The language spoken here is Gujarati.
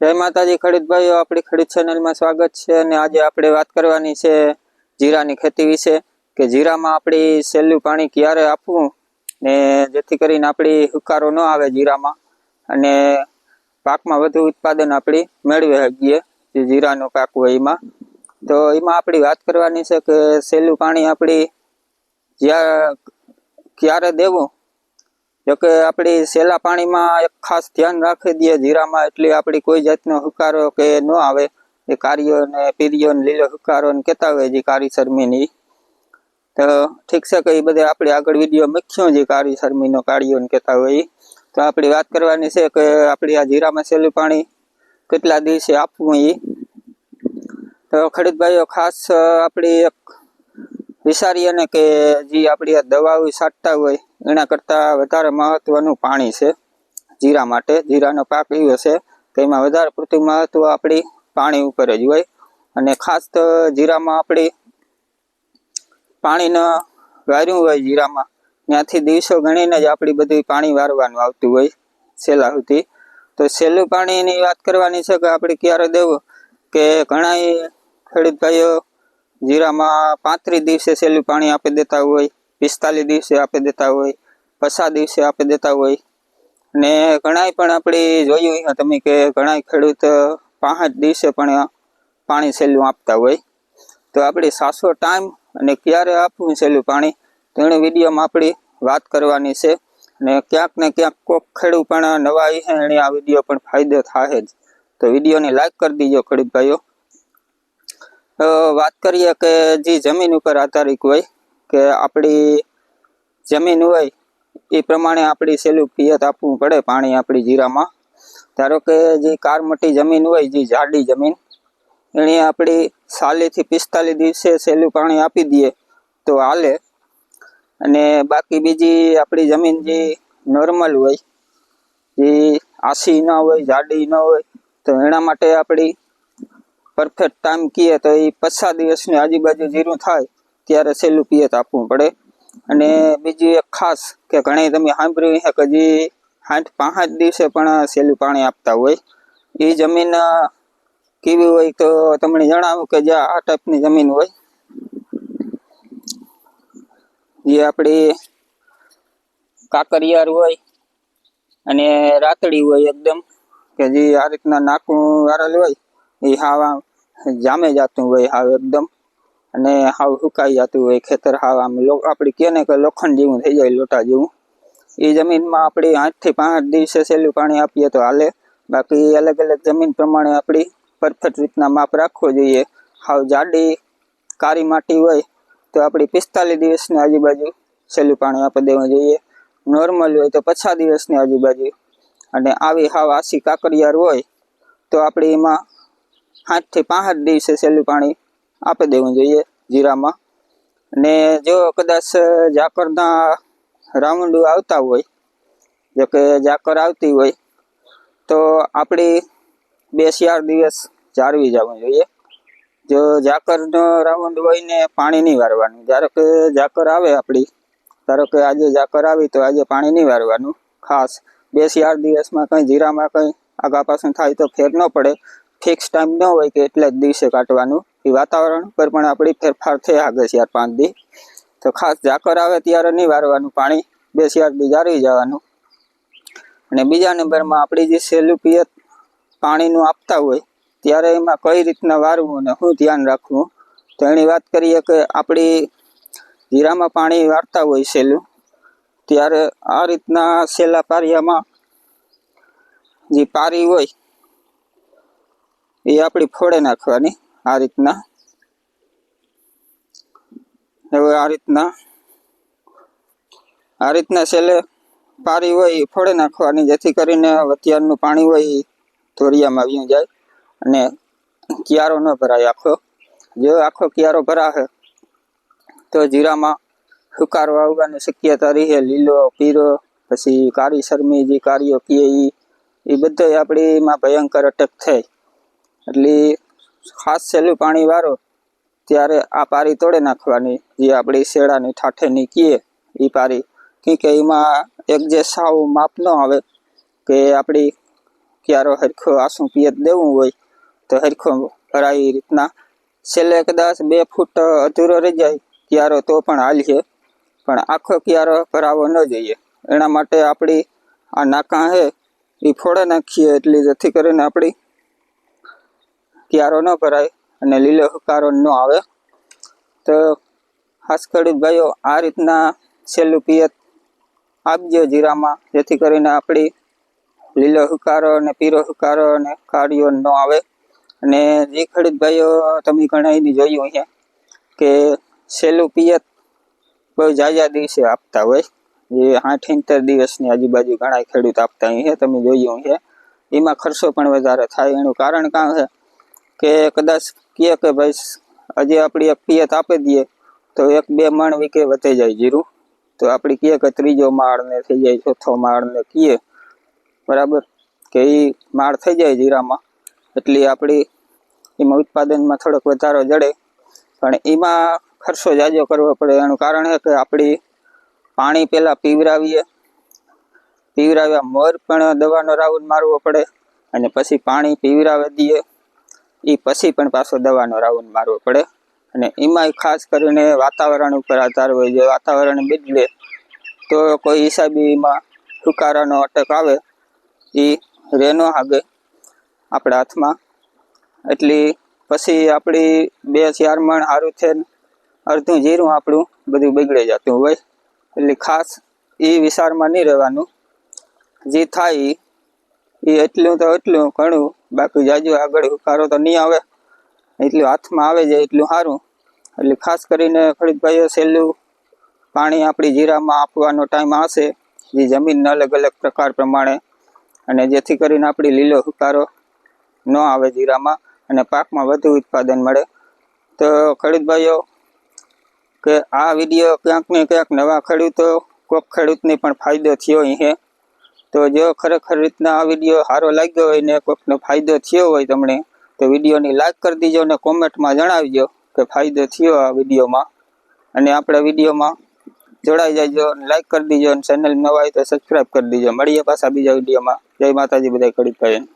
જય માતાજી, ખેડૂત ભાઈઓ, આપણી ખેડૂત ચેનલમાં સ્વાગત છે અને આજે આપણે વાત કરવાની છે જીરાની ખેતી વિશે કે જીરામાં આપણી સહેલું પાણી ક્યારે આપવું ને જેથી કરીને આપણી હુકારો ન આવે જીરામાં અને પાકમાં વધુ ઉત્પાદન આપણી મેળવી શકીએ જે જીરાનો પાક હોય એમાં. તો એમાં આપણી વાત કરવાની છે કે સહેલું પાણી આપણી જ્યાં ક્યારે દેવું જોકે આપણી સેલા પાણીમાં એક ખાસ ધ્યાન રાખી દઈએ જીરામાં, એટલે આપણી કોઈ જાતનો હુકારો કે ન આવે. એ કાર્યો ને પીરીઓ ને લીલો હુકારો ને કહેતા હોય જે કારી શરમીની. તો ઠીક છે કે એ બધે આપણે આગળ વીડિયો મૂક્યો જે કારી શરમીનો કાર્યો ને કહેતા હોય. તો આપણી વાત કરવાની છે કે આપણી આ જીરામાં સેલું પાણી કેટલા દિવસે આપવું એ તો ખડીતભાઈઓ ખાસ આપણી એક વિચારીએ ને કે જે આપણી દવાઓ છાંટતા હોય, એના કરતાં વધારે મહત્ત્વનું પાણી છે. જીરા માટે, જીરાનો પાક એવો છે કે એમાં વધારે પૂરતું મહત્ત્વ આપણી પાણી ઉપર જ હોય. અને ખાસ તો જીરામાં આપણી પાણીનો વાર્યું હોય જીરામાં, ત્યાંથી દિવસો ગણીને જ આપણી બધી પાણી વારવાનું આવતું હોય છેલ્લા સુધી. તો છેલ્લું પાણીની વાત કરવાની છે કે આપણે ક્યારે દેવું કે ઘણા ખેડૂત જીરામાં પાંત્રીસ દિવસે છેલ્લું પાણી આપી દેતા હોય, પિસ્તાલીસ દિવસે આપી દેતા હોય, પચાસ દિવસે આપી દેતા હોય. ને ઘણાય પણ આપણે જોયું તમે કે ઘણા ખેડૂત પાંચ દિવસે પણ પાણી છેલ્લું આપતા હોય. તો આપણે સાસો ટાઈમ અને ક્યારે આપવું છેલ્લું પાણી તો એની વિડીયોમાં આપણી વાત કરવાની છે. ને ક્યાંક ને ક્યાંક કોક ખેડૂત પણ નવા આવી છે એને આ વીડિયો પણ ફાયદો થાય જ. તો વિડીયોને લાઈક કરી દીજો ખેડૂત ભાઈઓ. વાત કરીએ કે જે જમીન ઉપર આધારિત હોય, કે આપણી જમીન હોય, એ પ્રમાણે આપણી સેલું પિયત આપવું પડે પાણી આપણી જીરામાં. ધારો કે જે કારમટી જમીન હોય, જે જાડી જમીન, એની આપણી સાલીથી પિસ્તાલીસ દિવસે સહેલું પાણી આપી દઈએ તો હાલે. અને બાકી બીજી આપણી જમીન જે નોર્મલ હોય, જે આસી ન હોય, જાડી ન હોય, તો એના માટે આપણી પરફેક્ટ ટાઈમ કહીએ તો એ પચાસ દિવસની આજુબાજુ જીરું થાય, ત્યારે સહેલું પિયત આપવું પડે. અને બીજું એક ખાસ કે ઘણી તમે સાંભળ્યું છે કે જે સાઠ પાંચ દિવસે પણ સહેલું પાણી આપતા હોય. એ જમીન કેવી હોય તો તમને જણાવું કે જ્યાં આ ટાઈપની જમીન હોય. જે આપણી કાકરિયાર હોય અને રાતડી હોય એકદમ, કે જે આ રીતના નાકું વારલ હોય એ હાવ જામે જતું હોય હાવ એકદમ. અને હાવ સુકાઈ જતું હોય ખેતર હાવ આમ આપણી કહે ને કે લોખંડ જેવું થઈ જાય, લોટા જેવું. એ જમીનમાં આપણે આઠથી પાંચ દિવસે સહેલું પાણી આપીએ તો હાલે. બાકી અલગ અલગ જમીન પ્રમાણે આપણી પરફેક્ટ રીતના માપ રાખવો જોઈએ. હાવ જાડી કાળી માટી હોય તો આપણી પિસ્તાલીસ દિવસની આજુબાજુ સહેલું પાણી આપી દેવું જોઈએ. નોર્મલ હોય તો પચાસ દિવસની આજુબાજુ. અને આવી હાવ આસી કાકડિયાર હોય તો આપણે એમાં સાતથી પાંચ દિવસે સહેલું પાણી આપી દેવું જોઈએ જીરામાં. ને જો કદાચ ઝાકરના રાઉન્ડ આવતા હોય, જો કે ઝાકર આવતી હોય, તો આપણી બે ચાર દિવસ જાળવી જવું જોઈએ. જો ઝાકરનો રાઉન્ડ હોય ને પાણી નહીં વારવાનું, ધારો કે ઝાકર આવે આપણી, ધારો કે આજે ઝાકર આવી તો આજે પાણી નહીં વારવાનું, ખાસ બે ચાર દિવસમાં કંઈ જીરામાં કંઈ આગા પાછું થાય તો ફેર ન પડે. ફિક્સ ટાઈમ ન હોય કે એટલા જ દિવસે કાઢવાનું. એ વાતાવરણ પર પણ આપણી ફેરફાર થઈ આગળ ચાર પાંચ દી. તો ખાસ ઝાકર આવે ત્યારે નહીં વારવાનું, પાણી બે ચાર દી જાળવી જવાનું. અને બીજા નંબરમાં આપણી જે સહેલું પિયત પાણીનું આપતા હોય, ત્યારે એમાં કઈ રીતના વારવું અને શું ધ્યાન રાખવું? તો એની વાત કરીએ કે આપણી જીરામાં પાણી વાળતા હોય સહેલું, ત્યારે આ રીતના સહેલા પારિયામાં જે પારી હોય એ આપણી ફોડે નાખવાની આ રીતના. હવે આ રીતના. આ રીતના છેલ્લે પારી હોય એ ફોડે નાખવાની, જેથી કરીને વતિયારનું પાણી હોય એ ધોરિયામાં આવી જાય અને કિયારો ન ભરાય આખો. જો આખો કિયારો ભરાશે, તો જીરામાં સુકારો આવવાની શક્યતા રહે, લીલો પીરો પછી કારી શરમી જે કાર્યો કીએ એ એ આપણીમાં ભયંકર અટક થાય. એટલે ખાસ સહેલું પાણી વારો, ત્યારે આ પારી તોડે નાખવાની. જે આપણી શેડાની ઠાઠેની કીએ એ પારી. કેમ કે એમાં એક જે સાવ માપ ન આવે, કે આપણી ક્યારો હરખો આસું પિયત દેવું હોય, તો હરખો ભરાય એ રીતના. છેલ્લે કદાચ બે ફૂટ અધૂરો રહી જાય, ક્યારો તો પણ હાલીએ. પણ આખો ક્યારો ભરાવો ન જોઈએ. એના માટે આપણી આ નાકા હે એ ફોડે નાખીએ, એટલી જેથી કરીને આપણી ક્યારો ન ભરાય અને લીલો હકારો ન આવે. તો ખાસ ખેડૂત ભાઈઓ, આ રીતના છેલ્લું પિયત આપજો જીરામાં, જેથી કરીને આપણી લીલો હુકારો અને પીરો હુકારો અને કાળીઓ ન આવે. અને જે ખેડૂત ભાઈઓ, તમે ઘણા એની જોયું છે કે છેલ્લું પિયત બહુ જાજા દિવસે આપતા હોય. જે આઠ ઇંતેર દિવસની આજુબાજુ ઘણા ખેડૂત આપતા હોય તમે જોયું છે એમાં ખર્ચો પણ વધારે થાય. એનું કારણ કાં છે કે કદાચ કહે કે ભાઈ હજી આપણી એક પિયત આપી દઈએ, તો એક બે માણ વીકે વધે જાય જીરું. તો આપણી કહે કે ત્રીજો માળ ને થઈ જાય, ચોથો માળ ને કહીએ બરાબર? કે એ માળ થઈ જાય જીરામાં. એટલી આપણી એમાં ઉત્પાદનમાં થોડોક વધારો જડે. પણ એમાં ખર્ચો જાજો કરવો પડે. એનું કારણ છે કે આપણી પાણી પહેલાં પીવરાવીએ. પીવરાવ્યા મોર પણ દવાનો રાઉન્ડ મારવો પડે. અને પછી પાણી પીવરાવી દઈએ. એ પછી પણ પાછો દવાનો રાઉન્ડ મારવો પડે. અને એમાંય ખાસ કરીને વાતાવરણ ઉપર આધાર હોય, જો વાતાવરણ બદલે, તો કોઈ હિસાબીમાં ફુકારાનો અટક આવે એ રેનો હાગે આપણા હાથમાં. એટલી પછી આપણી બે ચાર મણ સારું છે અડધું જીરું આપણું બધું બગડી જતું હોય. એટલે ખાસ એ વિસ્તારમાં નહીં રહેવાનું. જે થાય એ એટલું તો એટલું ઘણું બાકી જાજુ આગળ હુકારો તો નહીં આવે. એટલું હાથમાં આવે છે, એટલું સારું. એટલે ખાસ કરીને ખેડૂત ભાઈઓ છેલ્લું પાણી આપણી જીરામાં આપવાનો ટાઈમ આવશે. જે જમીનના અલગ અલગ પ્રકાર પ્રમાણે અને જેથી કરીને આપણી લીલો હુકારો ન આવે જીરામાં અને પાકમાં વધુ ઉત્પાદન મળે. તો ખેડૂતભાઈઓ કે આ વીડિયો ક્યાંક ને ક્યાંક નવા ખેડૂતો કોઈક ખેડૂતને પણ ફાયદો થયો છે તો જો ખરેખર રીતના આ વીડિયો સારો લાગ્યો હોય ને કોઈકનો ફાયદો થયો હોય તમને, તો વિડીયોની લાઈક કરી દીજો અને કોમેન્ટમાં જણાવજો કે ફાયદો થયો આ વિડીયોમાં. અને આપણા વિડીયોમાં જોડાઈ જાયજો લાઇક કરી દીજો અને ચેનલ નવા હોય તો સબસ્ક્રાઈબ કરી દીજો. મળીએ પાછા બીજા વિડીયોમાં. જય માતાજી બધા કડી ભાઈઓને